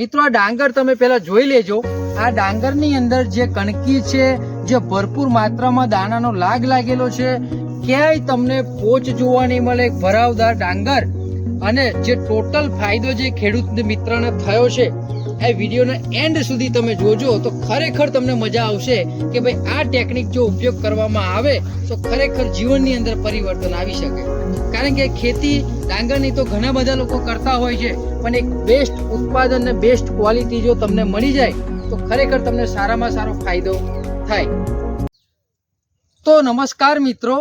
મિત્રો, આ ડાંગર તમે પેલા જોઈ લેજો. આ ડાંગરની અંદર જે કણકી છે, જે ભરપૂર માત્રામાં દાણાનો લાગ લાગેલો છે, ક્યાંય તમને પોચ જોવા નહીં મળે ભરાવદાર ડાંગર. અને જે ટોટલ ફાયદો જે ખેડૂત મિત્રને થયો છે, એ વિડીયોના એન્ડ સુધી તમે જોજો તો ખરેખર તમને મજા આવશે કે ભાઈ, આ ટેકનિક જો ઉપયોગ કરવામાં આવે, તો ખરેખર જીવનની અંદર પરિવર્તન આવી શકે. કારણ કે ખેતી ડાંગરની તો ઘણા બધા લોકો કરતા હોય છે, પણ એક બેસ્ટ ઉત્પાદન ને બેસ્ટ ક્વોલિટી જો તમને મળી જાય, તો ખરેખર તમને સારામાં સારો ફાયદો થાય. તો નમસ્કાર મિત્રો,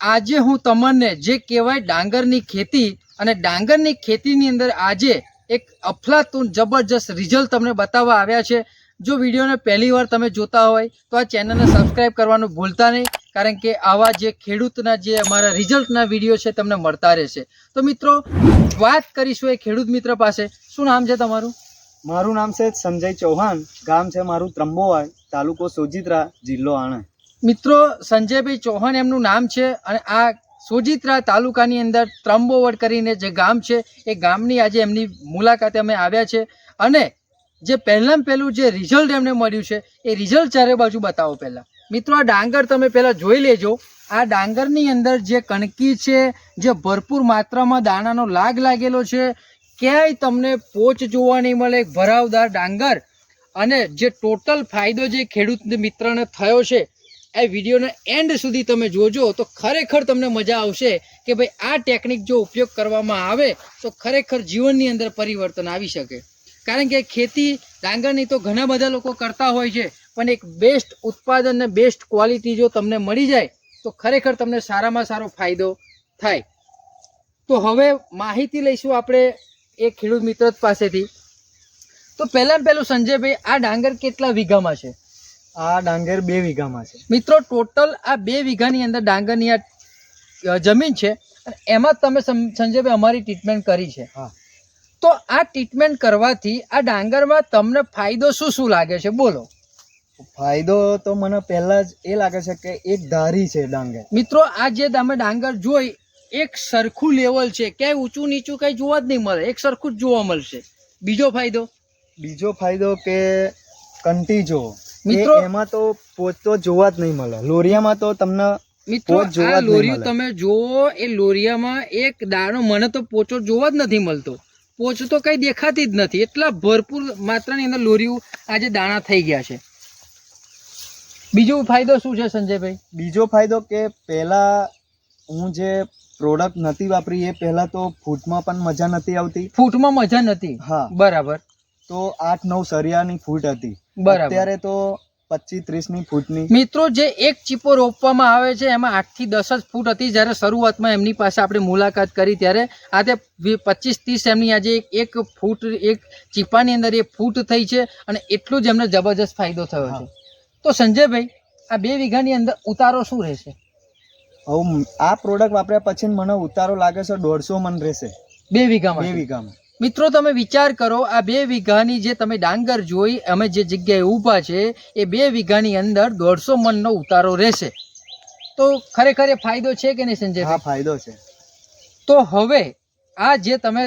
આજે હું તમને જે કહેવાય ડાંગરની ખેતી અને ડાંગરની ખેતીની અંદર આજે એક અફલાતું જબરજસ્ત રિઝલ્ટ તમને બતાવવા આવ્યા છે. જો વિડીયોને પહેલી વાર તમે જોતા હોય, તો આ ચેનલને સબસ્ક્રાઈબ કરવાનું ભૂલતા નહીં. કારણ કે આવા જે ખેડૂતના જે અમારા રિઝલ્ટના વીડિયો છે તમને મળતા રહેશે. તો મિત્રો વાત કરીશું એ ખેડૂત મિત્ર પાસે. શું નામ છે તમારું? મારું નામ છે સંજય ચૌહાણ. ગામ છે મારું ત્રંબોવાડ તાલુકો સોજિત્રા જિલ્લો આણંદ. મિત્રો સંજયભાઈ ચૌહાણ એમનું નામ છે અને આ સોજિત્રા તાલુકાની અંદર ત્રંબોવડ કરીને જે ગામ છે એ ગામની આજે એમની મુલાકાતે અમે આવ્યા છે. અને જે પહેલાં પહેલું જે રિઝલ્ટ એમને મળ્યું છે એ રિઝલ્ટ ચારે બાજુ બતાવો પહેલાં. મિત્રો, આ ડાંગર તમે પહેલાં જોઈ લેજો. આ ડાંગરની અંદર જે કણકી છે, જે ભરપૂર માત્રામાં દાણાનો લાગ લાગેલો છે, ક્યાંય તમને પોચ જોવા નહીં મળે ભરાવદાર ડાંગર. અને જે ટોટલ ફાયદો જે ખેડૂત મિત્રને થયો છે, એ વિડીયોના એન્ડ સુધી તમે જોજો તો ખરેખર તમને મજા આવશે કે ભાઈ આ ટેકનિક જો ઉપયોગ કરવામાં આવે, તો ખરેખર જીવનની અંદર પરિવર્તન આવી શકે. કારણ કે ખેતી ડાંગરની તો ઘણા બધા લોકો કરતા હોય છે પણ એક બેસ્ટ ઉત્પાદન ને બેસ્ટ ક્વોલિટી જો તમને મળી જાય તો ખરેખર તમને સારામાં સારો ફાયદો થાય. તો હવે માહિતી લઈશું આપણે એ ખેડૂત મિત્ર પાસેથી. તો પહેલાં પહેલું સંજયભાઈ આ ડાંગર કેટલા વીઘામાં છે? આ ડાંગર બે વીઘામાં છે. મિત્રો ટોટલ આ બે વીઘાની અંદર ડાંગરની આ જમીન છે અને એમાં તમે સંજયભાઈ અમારી ટ્રીટમેન્ટ કરી છે. હા. તો આ ટ્રીટમેન્ટ કરવાથી આ ડાંગરમાં તમને ફાયદો શું શું લાગે છે? બોલો. ફાયદો તો મને પહેલા જ એ લાગે છે કે એક ધારી છે ડાંગર. મિત્રો આ જે તમે ડાંગર જોઈ એક સરખું લેવલ છે. ક્યાંય ઊંચું નીચું કઈ જોવા જ નહીં મળે. એક સરખું જ જોવા મળશે. બીજો ફાયદો? બીજો ફાયદો કે કંટી જો મિત્રો- એમાં તો પોચ તો જોવા જ નહીં મળે. લોરિયામાં તો તમને મિત્રો આ લોરિયું તમે જુઓ એ લોરિયામાં એક દાણો મને તો પોચો જોવા જ નથી મળતો. પોચ તો કંઈ દેખાતી જ નથી. એટલા ભરપૂર માત્રાની અંદર લોરીઓ આજે દાણા થઈ ગયા છે. બીજો ફાયદો શું છે સંજયભાઈ? બીજો ફાયદો કે પહેલા હું જે પ્રોડક્ટ નથી વાપરી એ પહેલા તો ફૂટમાં પણ મજા નથી આવતી. ફૂટમાં મજા નથી? હા. બરાબર. તો આઠ નવ સરિયાની ફૂટ હતી. બરાબર. અત્યારે તો પચીસ ત્રીસની ફૂટની. મિત્રો જે એક ચીપો રોપવામાં આવે છે એમાં આઠથી દસ જ ફૂટ હતી. જ્યારે શરૂઆતમાં એમની પાસે આપણે મુલાકાત કરી ત્યારે આ તે પચીસ ત્રીસ એમની આજે એક- ફૂટ એક ચીપાની અંદર એ ફૂટ થઈ છે અને એટલું જ એમને જબરજસ્ત ફાયદો થયો છે. તો સંજયભાઈ આ બે વીઘાની અંદર ઉતારો શું રહેશે? હવે આ પ્રોડક્ટ વાપર્યા પછી મને ઉતારો લાગે છે દોઢસો મન રહેશે. બે વીઘામાં? બે વીઘામાં. મિત્રો તમે વિચાર કરો આ બે વીઘાની જે તમે ડાંગર જોઈ અમે જે જગ્યાએ ઊભા છે એ બે વીઘાની અંદર દોઢસો મનનો ઉતારો રહેશે. તો ખરેખર એ ફાયદો છે કે નહીં સંજય હા ફાયદો છે. તો હવે આ જે તમે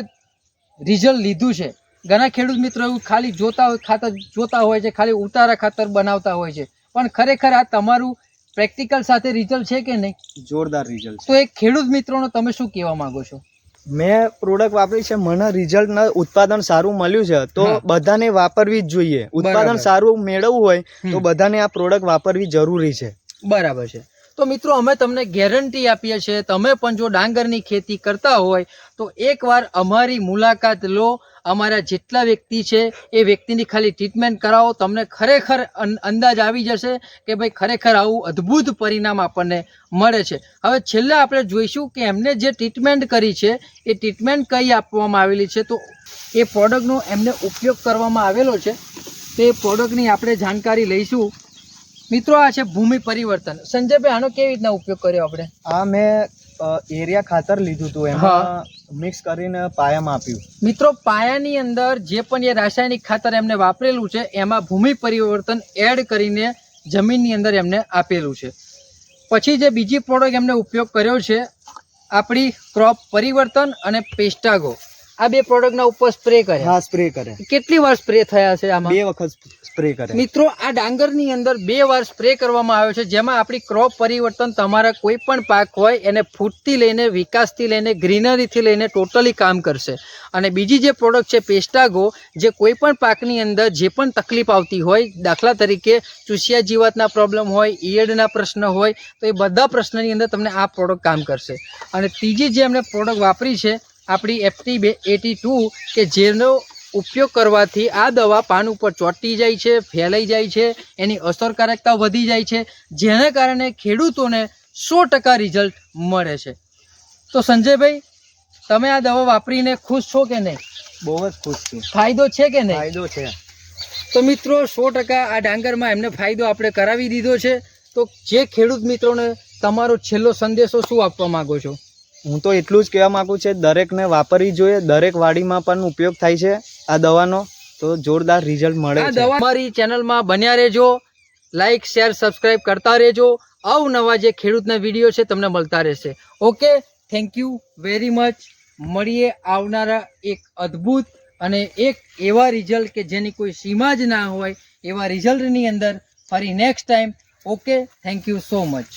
રિઝલ્ટ લીધું છે ઘણા ખેડૂત મિત્રો એવું ખાલી જોતા હોય ખાતર જોતા હોય છે ખાલી ઉતારા ખાતર બનાવતા હોય છે. પણ ખરેખર આ તમારું પ્રેક્ટિકલ સાથે રિઝલ્ટ છે કે નહીં? જોરદાર રિઝલ્ટ તો એ ખેડૂત મિત્રોનો તમે શું કહેવા માંગો છો? મેં પ્રોડક્ટ વાપરી છે મને રિઝલ્ટ ના ઉત્પાદન સારું મળ્યું છે તો. બધાને વાપરવી જ જોઈએ ઉત્પાદન સારું મેળવવું હોય તો. બધાને આ પ્રોડક્ટ વાપરવી જરૂરી છે બરાબર છે તો મિત્રો, અમે તમને ગેરંટી આપીએ છીએ. તમે પણ જો ડાંગરની ખેતી કરતા હોય, તો એકવાર અમારી મુલાકાત લો. અમારા જેટલા વ્યક્તિ છે, એ વ્યક્તિની ખાલી ટ્રીટમેન્ટ કરાવો. તમને ખરેખર અંદાજ આવી જશે કે ભાઈ, ખરેખર આવું અદ્ભુત પરિણામ આપણને મળે છે. હવે છેલ્લે આપણે જોઈશું કે એમને જે ટ્રીટમેન્ટ કરી છે, એ ટ્રીટમેન્ટ કઈ આપવામાં આવેલી છે. તો એ પ્રોડક્ટનો એમને ઉપયોગ કરવામાં આવેલો છે. તે પ્રોડક્ટની આપણે જાણકારી લઈશું. મિત્રો આ છે ભૂમિ પરિવર્તન. સંજયભાઈ આનો કેવી રીતના ઉપયોગ કર્યો આપણે? આ મેં એરિયા ખાતર લીધું હતું. એમાં મિક્સ કરીને પાયામાં આપ્યું. મિત્રો પાયાની અંદર જે પણ એ રાસાયણિક ખાતર એમને વાપરેલું છે એમાં ભૂમિ પરિવર્તન એડ કરીને જમીનની અંદર એમને આપેલું છે. પછી જે બીજી પ્રોડક્ટ એમને ઉપયોગ કર્યો છે આપણી ક્રોપ પરિવર્તન અને પેસ્ટાગો આ બે પ્રોડક્ટના ઉપર સ્પ્રે કર્યા હા સ્પ્રે કરે. કેટલી વાર સ્પ્રે થયા છે આમાં? બે વખત સ્પ્રે કરે. મિત્રો આ ડાંગરની અંદર બે વાર સ્પ્રે કરવામાં આવ્યો છે જેમાં આપણી ક્રોપ પરિવર્તન તમારા કોઈ પણ પાક હોય એને ફૂટથી લઈને વિકાસથી લઈને ગ્રીનરીથી લઈને ટોટલી કામ કરશે. અને બીજી જે પ્રોડક્ટ છે પેસ્ટાગો જે કોઈ પણ પાકની અંદર જે પણ તકલીફ આવતી હોય દાખલા તરીકે ચૂસિયા જીવાતના પ્રોબ્લેમ હોય ઈયળના પ્રશ્ન હોય તો એ બધા પ્રશ્નની અંદર તમને આ પ્રોડક્ટ કામ કરશે. અને ત્રીજી જે અમને પ્રોડક્ટ વાપરી છે આપણી એફટી બે એટી ટુ કે જેનો ઉપયોગ કરવાથી આ દવા પાન ઉપર ચોંટી જાય છે ફેલાઈ જાય છે એની અસરકારકતા વધી જાય છે જેને કારણે ખેડૂતોને સો ટકા રિઝલ્ટ મળે છે. તો સંજયભાઈ તમે આ દવા વાપરીને ખુશ છો કે નહીં? બહુ જ ખુશ છું. ફાયદો છે કે નહીં? ફાયદો છે. તો મિત્રો સો ટકા આ ડાંગરમાં એમને ફાયદો આપણે કરાવી દીધો છે. તો જે ખેડૂત મિત્રોને તમારો છેલ્લો સંદેશો શું આપવા માંગો છો? હું તો એટલું જ કહેવા માગું છે દરેકને વાપરવી જોઈએ. દરેક વાડીમાં પણ ઉપયોગ થાય છે આ દવાનો. તો જોરદાર રિઝલ્ટ મળે છે. અમારી ચેનલમાં બન્યા રહેજો. લાઈક શેર સબસ્ક્રાઇબ કરતા રહેજો. અવનવા જે ખેડૂતના વીડિયો છે તમને મળતા રહેશે. Okay thank you very much મળીએ આવનારા એક અદ્ભુત અને એક એવા રિઝલ્ટ કે જેની કોઈ સીમા જ ના હોય એવા રિઝલ્ટની અંદર ફરી next time okay thank you so much